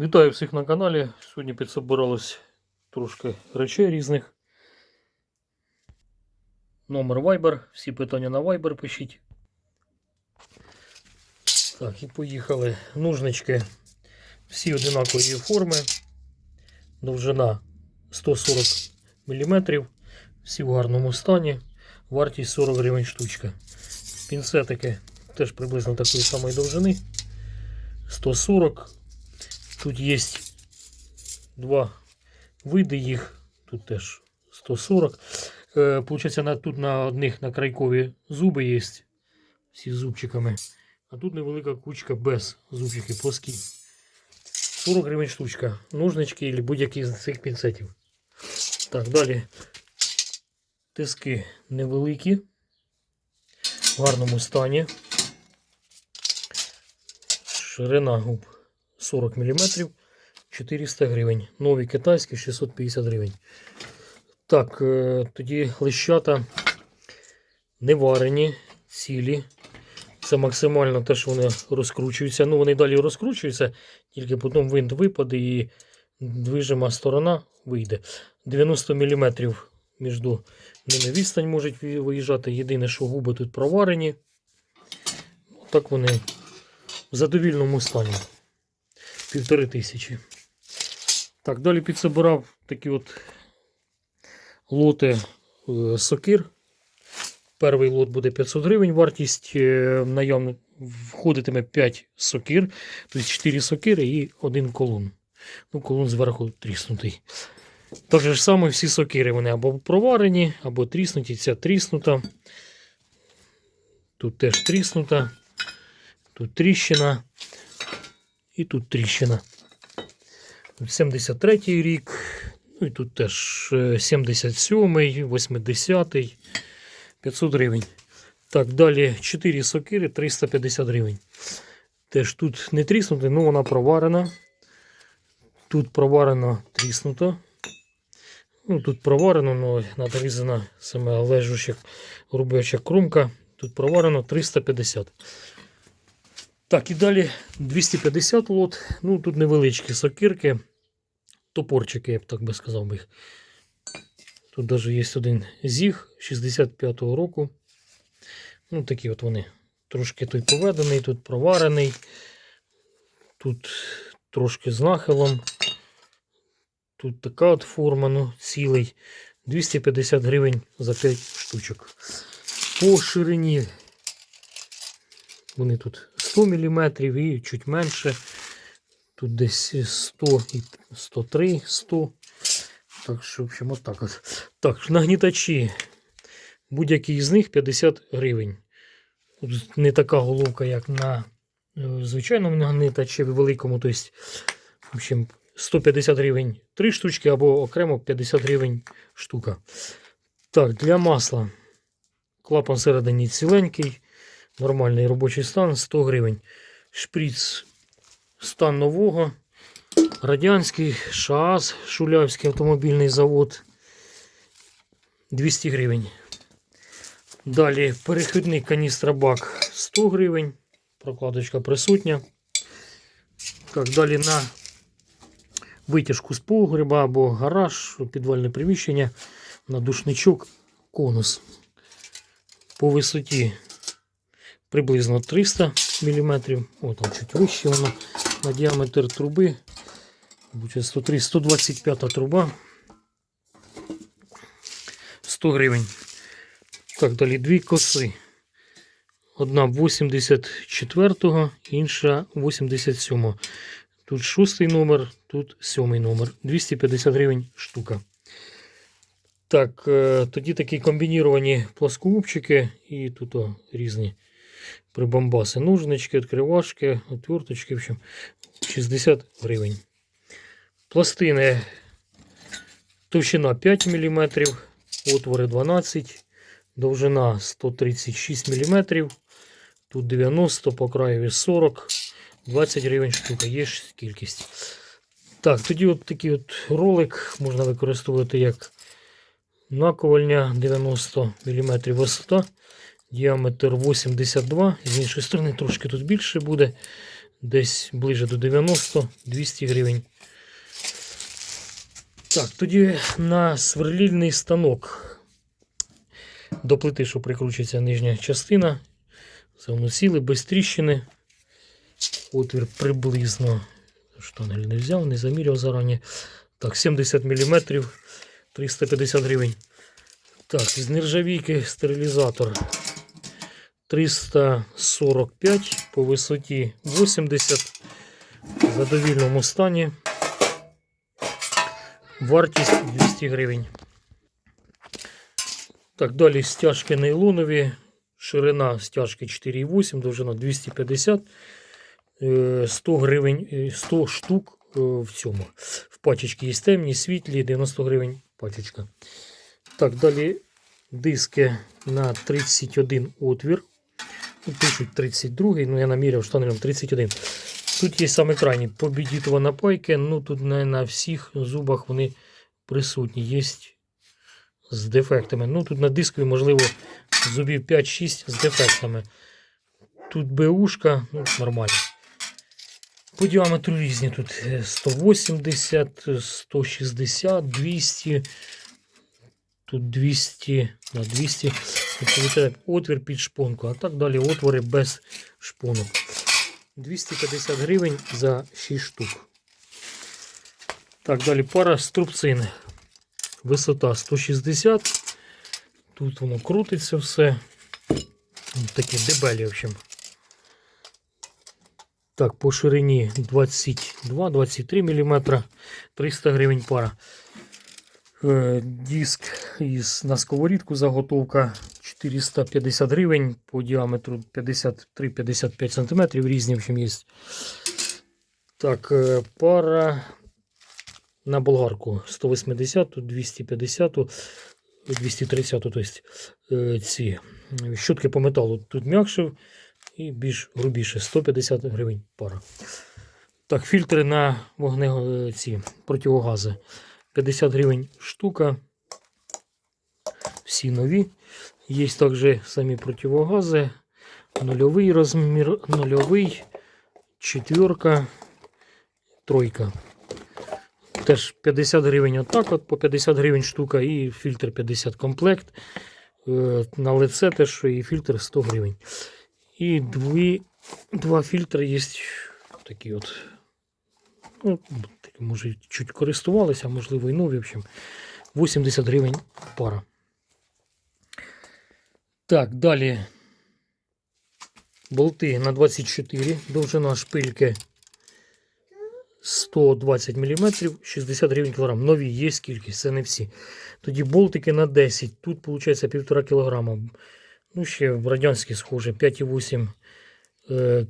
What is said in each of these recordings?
Вітаю всіх на каналі. Сьогодні підсобиралось трошки речей різних. Номер Viber. Всі питання на Viber пишіть. Так, і поїхали. Нужнички. Всі одинакової форми. Довжина 140 мм. Всі в гарному стані. Вартість 40 гривень штучка. Пінцетики теж приблизно такої самої довжини. 140 Тут є два види їх. Тут теж 140. Е, Получається, на, тут на одних на крайкові зуби є. Всі з зубчиками. А тут невелика кучка без зубчиків плоскі. 40 гривень штучка. Ножнички або будь-які з цих пінцетів. Так, далі. Тиски невеликі. В гарному стані. Ширина губ 40 мм 400 гривень. Нові китайські 650 гривень. Так, е, тоді лищата не варені, цілі. Це максимально те, що вони розкручуються. Ну, вони далі розкручуються, тільки потім винт випаде і движима сторона вийде. 90 мм між ними відстань можуть виїжджати. Єдине, що губи тут проварені. Так вони в задовільному стані півтори тисячі. Так, далі підсобирав такі от лоти е, сокир. Перший лот буде 500 гривень, вартість е, входитиме 5 сокир, тобто 4 сокири і один колун. Ну, колун зверху тріснутий. Так же саме всі сокири вони або проварені, або тріснуті. Ця тріснута. Тут теж тріснута. Тут тріщина. І тут тріщина. 73-й рік. Ну і тут теж 77-й, 80-й, 500 гривень. Так, далі 4 сокири 350 гривень. Теж тут не тріснуто, ну вона проварена. Тут проварено тріснуто. Ну, Тут проварено, але надрізана саме лежуща рубяча крумка. Тут проварено 350. Так, і далі 250 лот. Ну, тут невеличкі сокирки, топорчики, я б так би сказав їх. Тут навіть є один зіг 65-го року. Ну, такі от вони. Трошки тут поведений, тут проварений. Тут трошки з нахилом. Тут така от форма, ну, цілий. 250 гривень за 5 штучок. По ширині вони тут 100 мм і чуть менше. Тут десь 100 і 103, 100. Так що, в общем, отак от. Так, нагнітачі. Будь-який з них 50 гривень. Тут не така головка, як на е, звичайному нагнітачі великому. Тобто, в общем, 150 гривень 3 штучки або окремо 50 гривень штука. Так, для масла. Клапан всередині ціленький. Нормальний робочий стан 100 гривень. Шприц стан нового. Радянський ШААЗ, Шулявський автомобільний завод 200 гривень. Далі перехідний каністра бак 100 гривень. Прокладочка присутня. Так, далі на витяжку з погреба або гараж, підвальне приміщення, на душничок конус. По висоті приблизно 300 мм. О, там чуть вище воно на діаметр труби. 103, 125 труба. 100 гривень. Так, далі дві коси. Одна 84-го, інша 87-го. Тут шостий номер, тут сьомий номер. 250 гривень штука. Так, е, тоді такі комбініровані плоскогубчики і тут о, різні прибамбаси. Ножнички, відкривашки, отверточки, в общем, 60 гривень. Пластини товщина 5 мм, отвори 12 довжина 136 мм. Тут 90, по краєві 40, 20 гривень штука, є ж кількість. Так, тоді от такий от ролик можна використовувати як наковальня 90 мм висота, діаметр 82, з іншої сторони трошки тут більше буде. десь ближе до 90-200 гривень. Так, тоді на сверлільний станок. До плити, що прикручується нижня частина. Завносіли без тріщини. Отвір приблизно. Штангель не взяв, не заміряв зарані. Так, 70 мм, 350 гривень. Так, з нержавійки стерилізатор 345 по висоті 80 в задовільному стані. Вартість 200 гривень. Так, далі стяжки нейлонові. Ширина стяжки 4,8, довжина 250. Е, 100 гривень, е, 100 штук е, в цьому. В пачечці є темні, світлі, 90 гривень пачечка. Так, далі диски на 31 отвір. Тут пишуть 32, ну я наміряв штанелем 31. Тут є саме крайні побідітова напайки, ну тут не на всіх зубах вони присутні. Є з дефектами. Ну тут на дискові, можливо, зубів 5-6 з дефектами. Тут БУшка, ну, нормально. По діаметру різні тут е, 180, 160, 200. Тут 200 на 200. Тобто виходить отвір під шпонку, а так далі отвори без шпонок. 250 гривень за 6 штук. Так, далі пара струбцин. Висота 160. Тут воно крутиться все. Ну, Такі дебелі, в общем. Так, по ширині 22-23 мм, 300 гривень пара. Е, Диск із, на сковорідку заготовка 450 гривень по діаметру 53-55 см. Різні, в общем, є. Так, е, пара на болгарку 180, 250, 230, то есть е, ці щотки по металу тут м'якше і більш грубіше 150 гривень пара. Так, фільтри на вогне ці противогази 50 гривень штука. Всі нові. Є також самі противогази. Нульовий розмір, нульовий, четверка, тройка. Теж 50 гривень отак, от по 50 гривень штука і фільтр 50 комплект. Е, На лице теж і фільтр 100 гривень. І дві, два фільтри є такі от. Ну, може, чуть користувалися, можливо і нові. В общем, 80 гривень пара. Так, далі. Болти на 24, довжина шпильки 120 мм, 60 гривень кілограм. Нові є кількість, це не всі. Тоді болтики на 10. Тут виходить 1,5 кг. Ну, ще в радянські схоже, 5,8 е,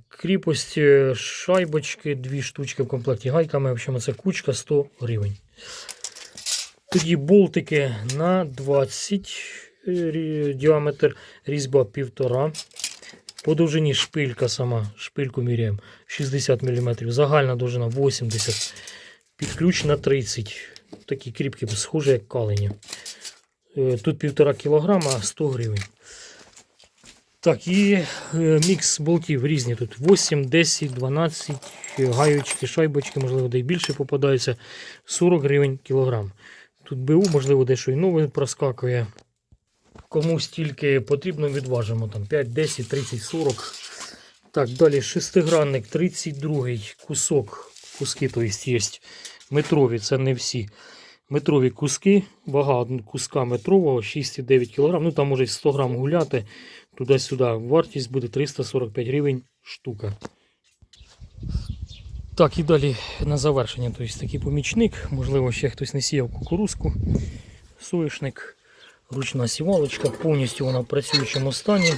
кріпость, е, шайбочки, дві штучки в комплекті гайками. В общем, це кучка 100 гривень. Тоді болтики на 20 е, діаметр, різьба 1,5. По довжині шпилька сама, шпильку міряємо 60 мм, загальна довжина 80 під ключ на 30. Такі кріпкі, схожі як калені. Е, Тут 1,5 кг, 100 гривень. Так, і е, мікс болтів різні тут. 8, 10, 12 е, гаючки, шайбочки, можливо, де й більше попадаються. 40 гривень кілограм. Тут БУ, можливо, дещо і нове проскакує. Кому стільки потрібно, відважимо. Там 5, 10, 30, 40. Так, далі шестигранник, 32 кусок. Куски, то есть, є метрові, це не всі. Метрові куски, вага куска метрового 6,9 кг. Ну там може 100 грам гуляти туди-сюди. Вартість буде 345 гривень штука. Так, і далі на завершення. Тобто такий помічник. Можливо, ще хтось не сіяв кукурузку. Соєшник, ручна сівалочка, повністю вона в працюючому стані.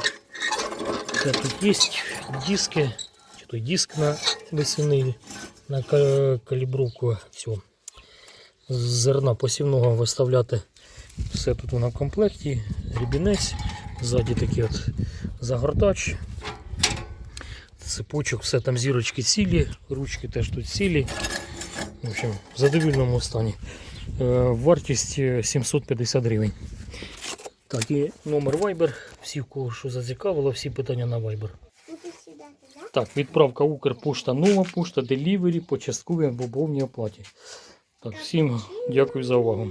Це тут є диски, чи той диск на весени, на калібровку цього зерна посівного виставляти. Все тут вона в комплекті, рібінець, ззаді такий от загортач. Цепочок, все там зірочки цілі, ручки теж тут цілі. В общем, в задовільному стані. Е, Вартість е, 750 гривень. Так, і номер Viber. Всі, кого що зацікавило, всі питання на Viber. Так, відправка Укрпошта, нова пошта, делівері по частковій або повній оплаті. Так, всім дякую за увагу.